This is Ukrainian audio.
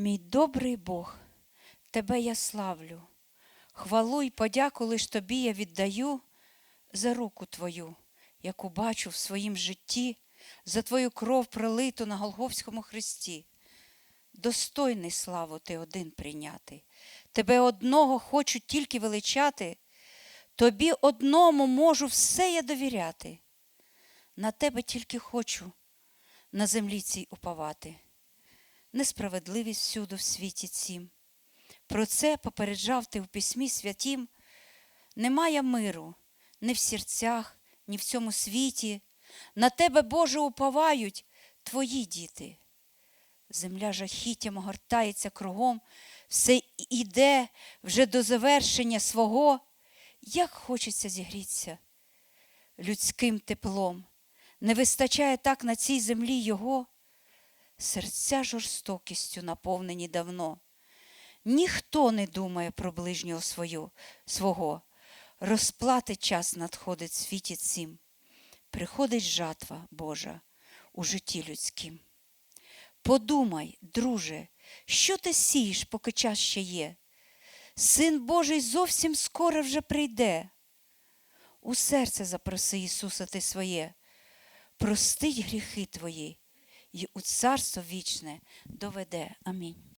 Мій добрий Бог, Тебе я славлю, хвалу й подяку лиш Тобі я віддаю за руку Твою, яку бачу в своїм житті, за Твою кров пролиту на Голговському хресті. Достойний славу Ти один прийняти, Тебе одного хочу тільки величати, Тобі одному можу все я довіряти. На Тебе тільки хочу на землі цій уповати несправедливість всюду в світі цім. Про це попереджав ти в письмі святім. Немає миру ні в серцях, ні в цьому світі. На тебе, Боже, уповають твої діти. Земля жахіттям огортається кругом, все іде вже до завершення свого. Як хочеться зігрітися людським теплом, не вистачає так на цій землі його серця жорстокістю наповнені давно. Ніхто не думає про ближнього свою, свого. Розплати час надходить світі цім. Приходить жатва Божа у житті людським. Подумай, друже, що ти сієш, поки час ще є? Син Божий зовсім скоро вже прийде. У серце запроси Ісуса ти своє, простить гріхи твої і у царство вічне доведе. Амінь.